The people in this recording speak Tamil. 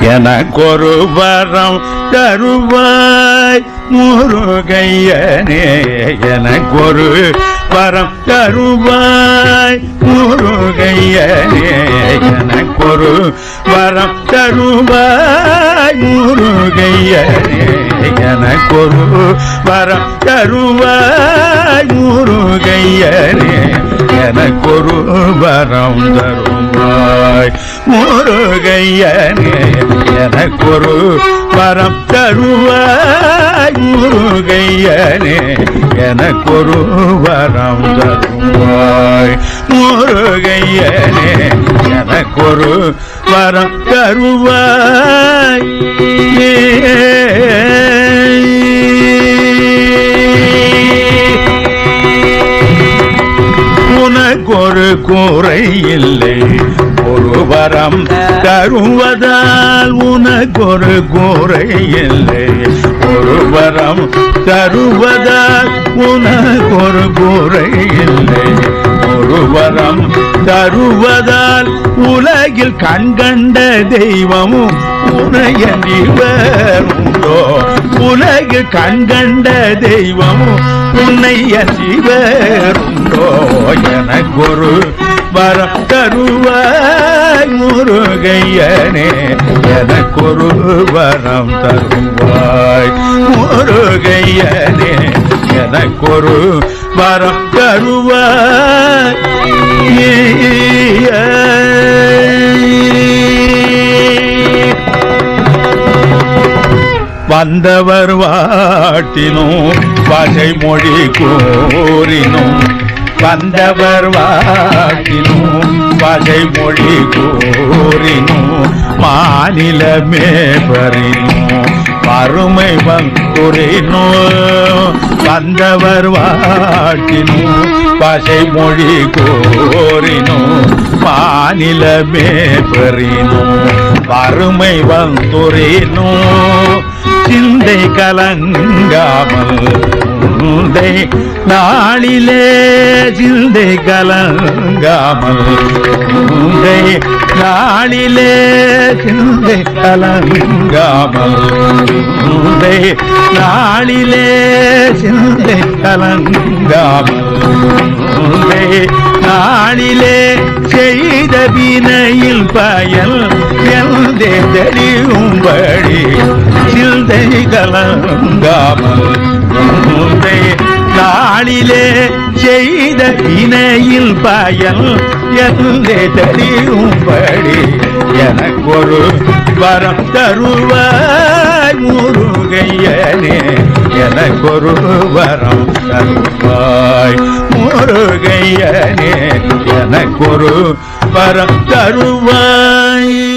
எனக்கொரு வரம் தருவாய் முருகையனே. எனக்கொரு வரம் தருவாய் முருகையனே. எனக்கொரு வரம் தருவாய் முருகையனே. எனக்கொரு வரம் தருவாய் முருகையனே. எனக்கொரு வரம் தருவாய் முருகையனே எனக்கொரு வரம் தருவாய். முருகையனே எனக்கொரு வரம் தருவாய். முருகையனே எனக்கொரு வரம் தருவாய் உனக்கொரு கூரை இல்லை ஒரு வரம் தருவதால் உனக்கொரு குறை இல்லை ஒரு வரம் தருவதால் உனக்கொரு குறை இல்லை ஒரு வரம் தருவதால் உலகில் கண்கண்ட தெய்வமும் உனைய வேறுண்டோ உலகில் கண்கண்ட தெய்வமும் உன்னை அன்றி வேறுண்டோ எனக்கொரு வரம் தருவார் முருகையனே எனக்கொரு வரம் தருவாய். முருகையனே எனக்கொரு வரம் தருவாய். வந்தவர் வாட்டினும் பகை மொழி கூறினும் வந்தவர் வாக்கினும் வகை மொழி கூறினும் மாநிலமே பறினும் வறுமை வந்துரினும் வந்தவர் வாட்டினும் பசை மொழி கோரினும் மாநிலமே பெறினும் வறுமை வந்துரினும் சிந்தை கலங்காமல் உந்தை நாளிலே சிந்தை கலங்காமல். உந்தை நாளிலே சிந்தை கலங்காமல். உந்தை நாளிலே சிந்தை கலங்காமல். உந்தை நாளிலே செய்த வினையில் பயல் எந்தே தெரியும்படி சிந்தை கலங்காமல். நாளிலே செய்த வினையில் பயன் எந்தே தெரியும்படி எனக்கு ஒரு வரம் தருவாய் முருகையனே. எனக்கு ஒரு வரம் தருவாய் முருகையனே. எனக்கு ஒரு வரம் தருவாய்